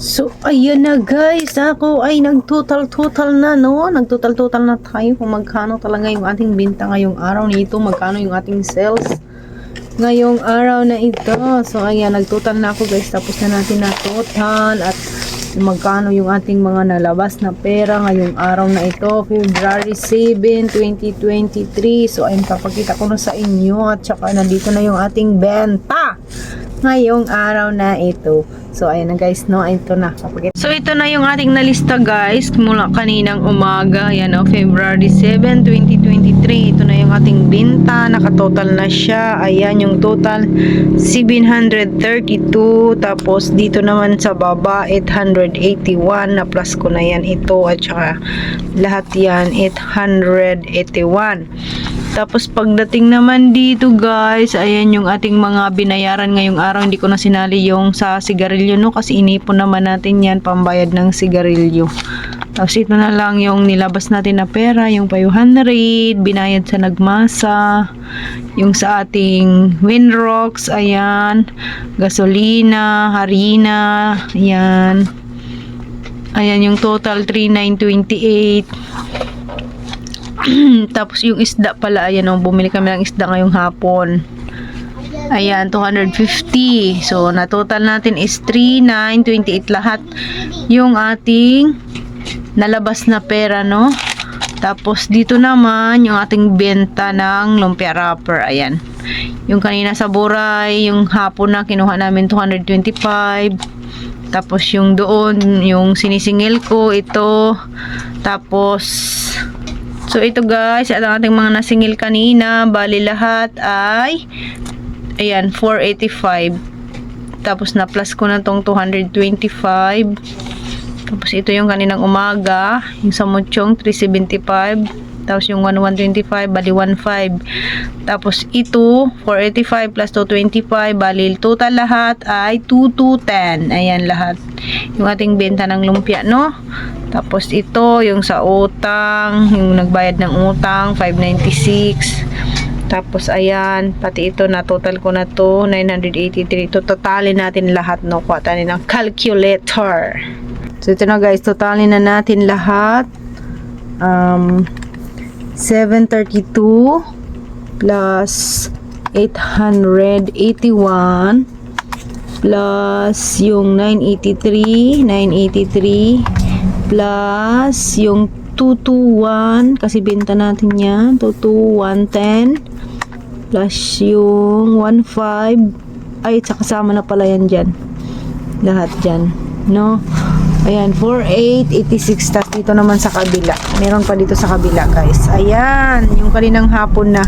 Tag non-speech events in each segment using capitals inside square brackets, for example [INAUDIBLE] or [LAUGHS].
So, ayan na guys. Ako ay nag-total-total na, no? Nag-total-total na tayo kung magkano talaga yung ating binta ngayong araw nito. Magkano yung ating sales ngayong araw na ito. So, ayan. Nag-total na ako guys. Tapos na natin na total. At magkano yung ating mga nalabas na pera ngayong araw na ito. February 7, 2023. So, ayun. Papakita ko na sa inyo. At saka nandito na yung ating benta ngayong araw na ito. So, ayan na guys, no? Ito na. So, ito na yung ating nalista guys. Mula kaninang umaga. Ayan, no? February 7, 2023. Ito na yung ating binta. Nakatotal na siya. Ayan, yung total 732. Tapos, dito naman sa baba, 881. Na plus ko na yan ito. At saka, lahat yan, 881. Tapos pagdating naman dito guys, ayan yung ating mga binayaran ngayong araw. Hindi ko na sinali yung sa sigarilyo no kasi inipon naman natin yan pambayad ng sigarilyo. Tapos ito na lang yung nilabas natin na pera, yung 500, binayad sa nagmasa, yung sa ating Winrocks, ayan, gasolina, harina, ayan. Ayan yung total 3928. [CLEARS THROAT] Tapos yung isda pala, ayan o, bumili kami ng isda ngayong hapon. Ayan, 250. So, na total natin is 3928 lahat. Yung ating nalabas na pera, no? Tapos, dito naman, yung ating benta ng lumpia wrapper. Ayan. Yung kanina sa buray, yung hapon na kinuha namin 225. Tapos, yung doon, yung sinisingil ko, ito. Tapos, So, ito guys, ang ating mga nasingil kanina, bali lahat ay, ayan, 485. Tapos, na-plus ko na tong 225. Tapos, ito yung kaninang umaga, yung sa muchong, 375. Tapos, yung 1125, bali 15. Tapos, ito, 485 plus 225, bali total lahat ay 2210. Ayan lahat. Yung ating benta ng lumpia, no? Tapos ito, yung sa utang, yung nagbayad ng utang, 596. Tapos ayan, pati ito na total ko na to, 983. Ito totalin natin lahat, no? Kuha tayo ng calculator. So ito na guys, totalin na natin lahat. Um, 732 plus 881 plus yung 983, 983 plus yung 221 kasi benta natin yan 22110 plus yung 15 ay sa kasama na pala yan dyan. Lahat dyan no ayan 4886 tas dito naman sa kabila. Meron pa dito sa kabila guys. Ayan yung kaninang hapon na.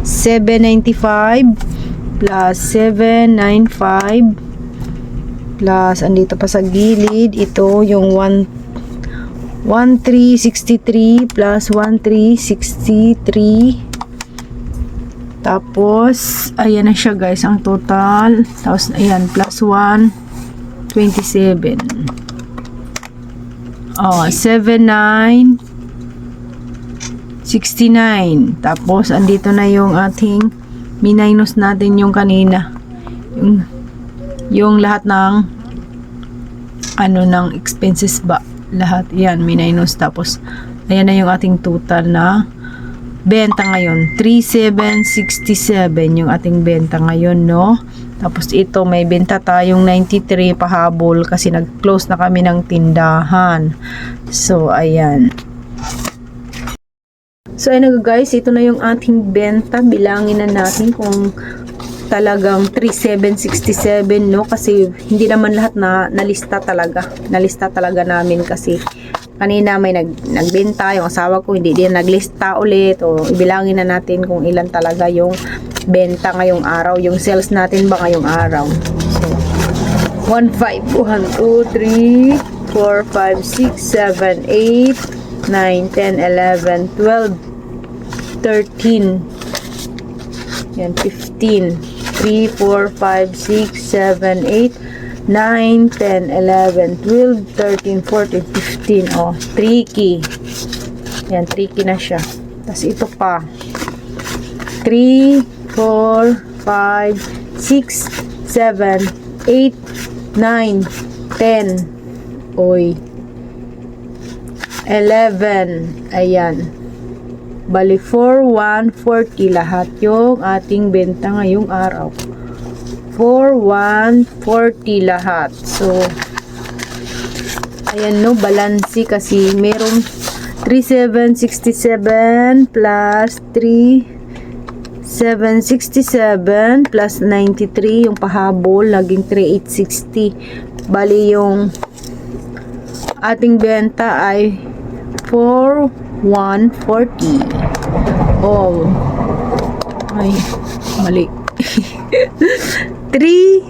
795 plus 795 plus andito pa sa gilid. Ito yung 1 1363 plus 1363 tapos ayan na siya guys ang total. Tapos ayan plus 1 27 oh 79 69 tapos andito na yung ating minus natin yung kanina. Yung yung lahat ng ano ng expenses ba? Lahat yan minus tapos ayan na yung ating total na benta ngayon. 3767 yung ating benta ngayon no tapos ito may benta tayong 93 pahabol kasi nag-close na kami ng tindahan. So ayan. So, ayun na guys, ito na yung ating benta. Bilangin na natin kung talagang 3767 no? Kasi hindi naman lahat na nalista talaga. Nalista talaga namin kasi kanina may nag, nagbenta. Yung asawa ko hindi din naglista ulit. O ibilangin na natin kung ilan talaga yung benta ngayong araw? Yung sales natin ba ngayong araw? So 1 5 1 2 3 4 5 6 7 8 9 10 11 12 13 yan 15 3 4 5 6 7 8 9 10 11 12 13 14 15 oh tricky yan tricky na siya. Tas ito pa. 3 4 5 6 7 8 9 10 Oy. 11. Ayan. Bali, 4,140 lahat yung ating benta ngayong araw. 4,140 lahat. So, ayan no, balansi kasi merong 3,767 plus 3,767 plus 93 yung pahabol, naging 3,860. Bali yung ating benta ay 4,140. Oh. Ay, mali. [LAUGHS] 3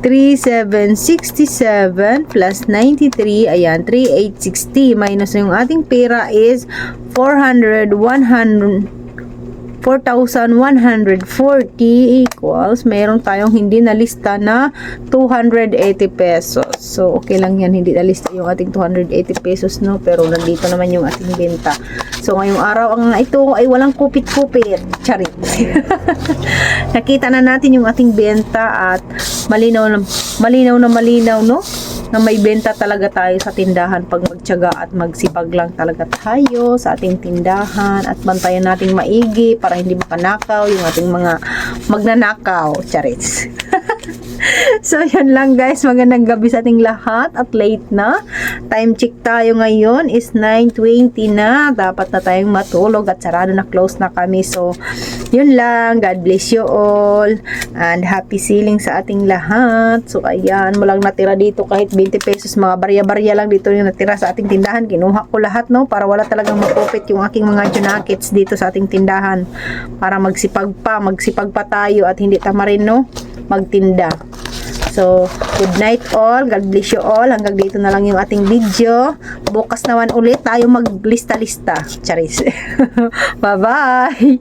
3767 plus 93 ayan 3860 minus yung ating pera is 400 100 4,140 equals, meron tayong hindi nalista na 280 pesos. So, okay lang yan, hindi nalista yung ating 280 pesos, no? Pero nandito naman yung ating benta. So, ngayong araw ang ito ay walang kupit-kupit. Charit. [LAUGHS] Nakita na natin yung ating benta at malinaw na malinaw na malinaw, no? Na may benta talaga tayo sa tindahan pag magtyaga at magsipag lang talaga tayo sa ating tindahan at bantayan nating maigi para hindi makanakaw yung ating mga magnanakaw. Charits. [LAUGHS] [LAUGHS] so, yun lang guys. Magandang gabi sa ating lahat at late na. Time check tayo ngayon is 9.20 na. Dapat na tayong matulog at sarado na close na kami. So, yun lang. God bless you all. And happy sealing sa ating lahat. So, ayan. Walang natira dito kahit 20 pesos. Mga barya-barya lang dito yung natira sa ating tindahan. Kinuha ko lahat, no? Para wala talagang makupit yung aking mga junakets dito sa ating tindahan. Para magsipag pa. Magsipag pa tayo at hindi tamarin, no? Magtinda. So, good night all. God bless you all. Hanggang dito na lang yung ating video. Bukas naman ulit tayo maglista-lista. Charis. [LAUGHS] Bye-bye!